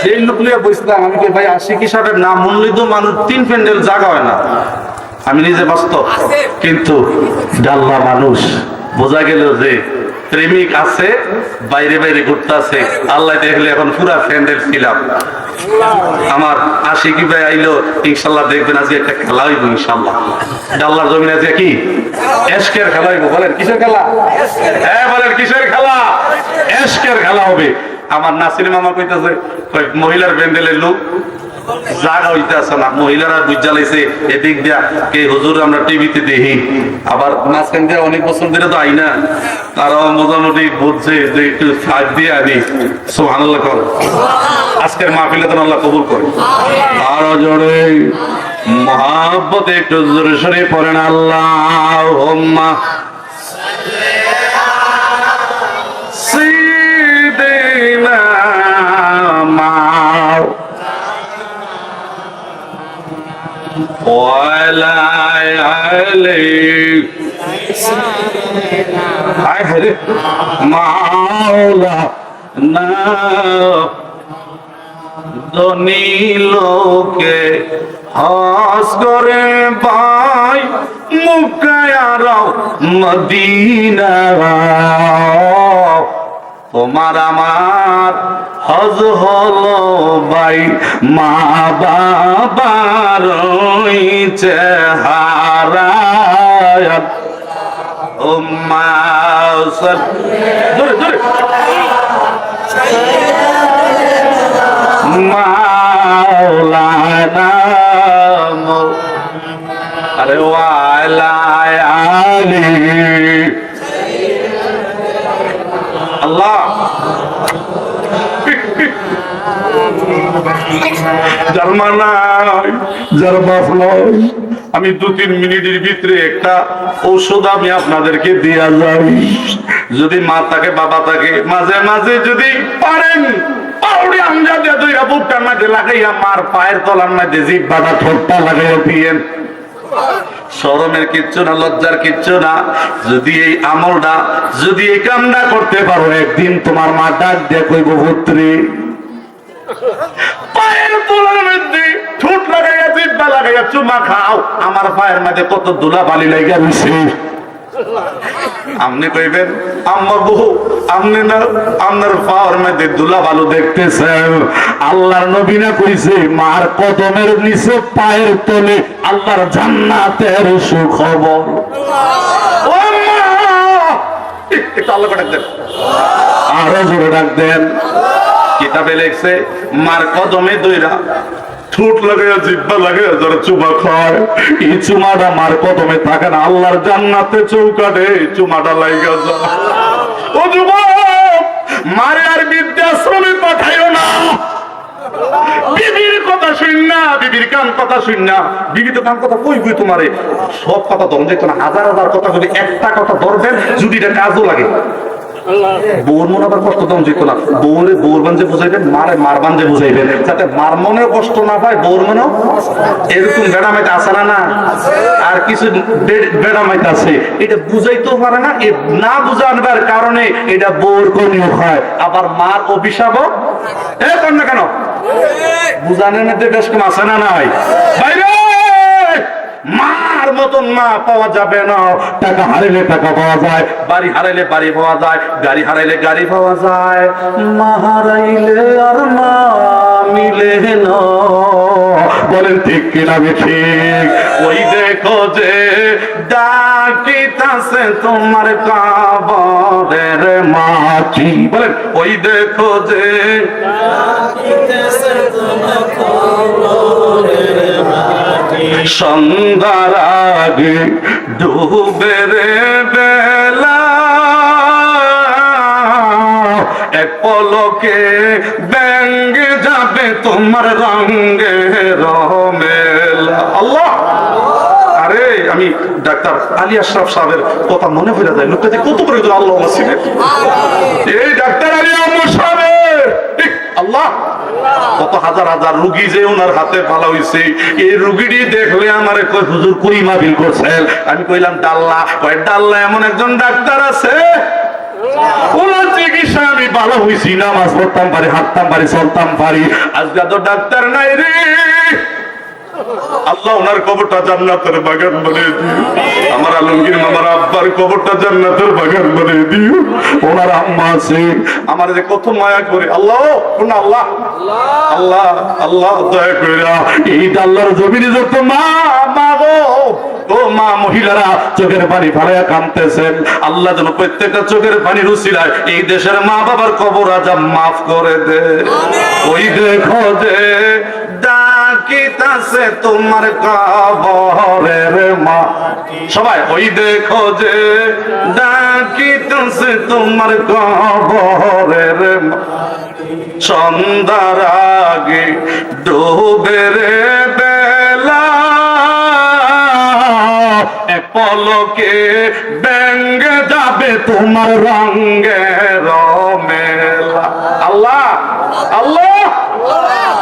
সেই লোক লিয়ে বসলাম আমি ভাই, আশিকি সাহেবের নাম মূল্যিত মানুষ, তিন প্যান্ডেল জাগা হয় না। আমি নিজে বাস্তব কিন্তু ডাল্লা মানুষ, বোঝা গেল যে প্রেমিক আছে, বাইরে বাইরে ঘুরতে আছে। আল্লাহ দেখলে এখন পুরা ফ্যান্ডেল ছিলাম। আমার আশিকি ভাই আইলো, ইনশাল্লাহ দেখবেন আজকে একটা খেলা হইব, ইনশাল্লাহ। ডাল্লার জমিন আজকে কি? এশকের খেলা হইব, বলেন, কিসের খেলা? হ্যাঁ বলেন, কিসের খেলা? এশকের খেলা হবে। আমার নাসির মামা কইতাছে মহিলার প্যান্ডেলের লোক জাগা হইতে আছে না, মহিলারা বুঝা লাইছে, এদিক দিয়া কে হুজুর আমরা টিভিতে দেখি। আবার মাঝখান দিয়ে অনেক বছর ধরে তো আই না, তারাও মোটামুটি বুঝছে যে একটু সাজ দিয়ে আনি। সুবহানাল্লাহ কর। আজকের মাহফিলে তো আল্লাহ কবুল করে। আরও জোরে মহাব্বত একটু জোরে সরে পড়েন আল্লাহ ولا عليك আরে মাওলা না ধনী লোকে হাস করে ভাই মুখায়ারাও মদিনা তোমার আমার হজ হলো ভাই মা বাবার চেহারা ও মা মাওলানা আল্লাহ। আমি দু তিন মিনিটের ভিতরে একটা ঔষধ আমি আপনাদেরকে দিয়া যাই। যদি মা থাকে বাবা থাকে মাঝে মাঝে যদি পারেন মার পায়ের তলার মাঝে জিব্বাটা ঠোঁটটা লাগাইয়া দিয়েন। শরমের কিচ্ছু না, লজ্জার কিচ্ছু না। যদি এই আমলটা, যদি এই কামটা করতে পারো, একদিন তোমার মা ডাক দিয়ে কইব পুত্রী পায়ের তোলার মধ্যে ঠোঁট লাগাইয়া জিব্বা লাগাইয়া চুমা খাও। আমার পায়ের মধ্যে কত দুলা বালি লাগাইয়া রয়েছে আপনি কইবেন আমার বহু আপনি না আপনার পাওয়ার মধ্যে দুলা ভালো দেখতেছেন। আল্লাহর নবী না কইছে মার কদমের নিচে পায়ের তলে আল্লাহর জান্নাতের সুখবর! একটু আল্লাহ ডাক দেন। আরও জোরে ডাক দেন। কিতাবে লেখছে মার কদমে দইরা ঠোঁট লাগাইয়া, জিব্বা লাগাইয়া যারা চুমা খায়, এই চুমাটা মার কদমে থাকে না, আল্লাহর জান্নাতে চৌকাটে চুমাটা লাইগা যায়। ও যুবক, মারে আর বৃদ্ধাশ্রমে পাঠাইও না। কথা শুন না কান কথা শুন না। বিবি তো কান কথা কই কই সব কথা হাজার হাজার কথা একটা কথা ধরবেন, যদি এটা কাজও লাগে। বউর মনে আবার কষ্ট দম যেত না বউরে বউর বাঞ্জে বুঝাইবেন, মারে মার বুঝাইবেন। যাতে মার মনে কষ্ট না পায় এরকম বেড়ামাইতে না আর কিছু বেড়ামাইতে আছে। এটা বুঝাইতেও পারে না না বুঝানবার কারণে এটা বউর কমিও হয় আবার মার অভিশাপও, এ কর না কেন? বুঝানোর মধ্যে বেশ কম আছে না নাই? বাইরে! মার মতন মা পাওয়া যাবে না। টাকা হারাইলে টাকা পাওয়া যায়, বাড়ি হারাইলে বাড়ি পাওয়া যায়, গাড়ি হারাইলে গাড়ি পাওয়া যায়। মা হারাইলে আর মা মিলে না। বলেন, ঠিক কিনা ঠিক? ওই দেখো যে ডাকিতাছে তোমার কাবরের মাটি। বলেন, ওই দেখো যে সন্ধ্যার আগে ডুবে রে বেলা। এক পলকে ব্যাঙ্গে যাবে তোমার রঙ্গে রমেলা আল্লাহ! আরে আমি ডাক্তার আলী আশরাফ সাহেবের কথা মনে পড়ে যায়। লোকটা যে কত করে আল্লাহ ছিলেন। এই ডাক্তার আলী আহমদ কত হাজার হাজার রুগী যে ওনার হাতে ভালো হইছে, এই রুগীটি দেখলে আমার হুজুর, কই মাহফিল করছেন আমি কইলাম, ডাল্লা। কয়, ডাল্লা এমন একজন ডাক্তার আছে চিকিৎসা আমি ভালো হয়েছি পারি তো ডাক্তার নাই রে। আল্লাহ ওনার কবরটা জান্নাতের বাগান বলে আলমগীর মামার আব্বার কবরটা জান্নাতের বাগান বানিয়ে দিও। ওনার আম্মা আছে। আমার যে কত মায়া করে। আল্লাহ না আল্লাহ। আল্লাহ আল্লাহ দয়া করে এই আল্লাহর জমিনে যত মা মা গো ও মা মহিলারা চোখের পানি ফালাইয়া কাঁদতেছেন। আল্লাহ যেন প্রত্যেকটা চোখের পানি রুচিলায় এই দেশের মা বাবার কবর আজাব মাফ করে দে। ওই দেখো যে ডাকিতাছে তোমার কবরের মা। সবাই, ওই দেখো যে ডাকিতাছে তোমার কবরের মা। সন্ধ্যার আগে ডুবে রে বেলা। এক পলকে ব্যঙ্গে যাবে তোমার রঙ্গের মেলা আল্লাহ আল্লাহ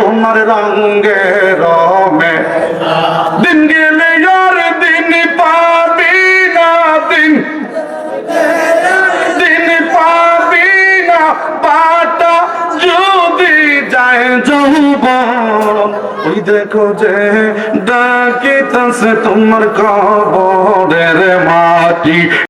তোমার রঙ্গে রমে। দিন গেলে আর দিন পাবি না দিন। দিন পাবি না পাটা যদি যায় যৌবন। ওই দেখো যে ডাকিতেছে তোমার কবরের মাটি।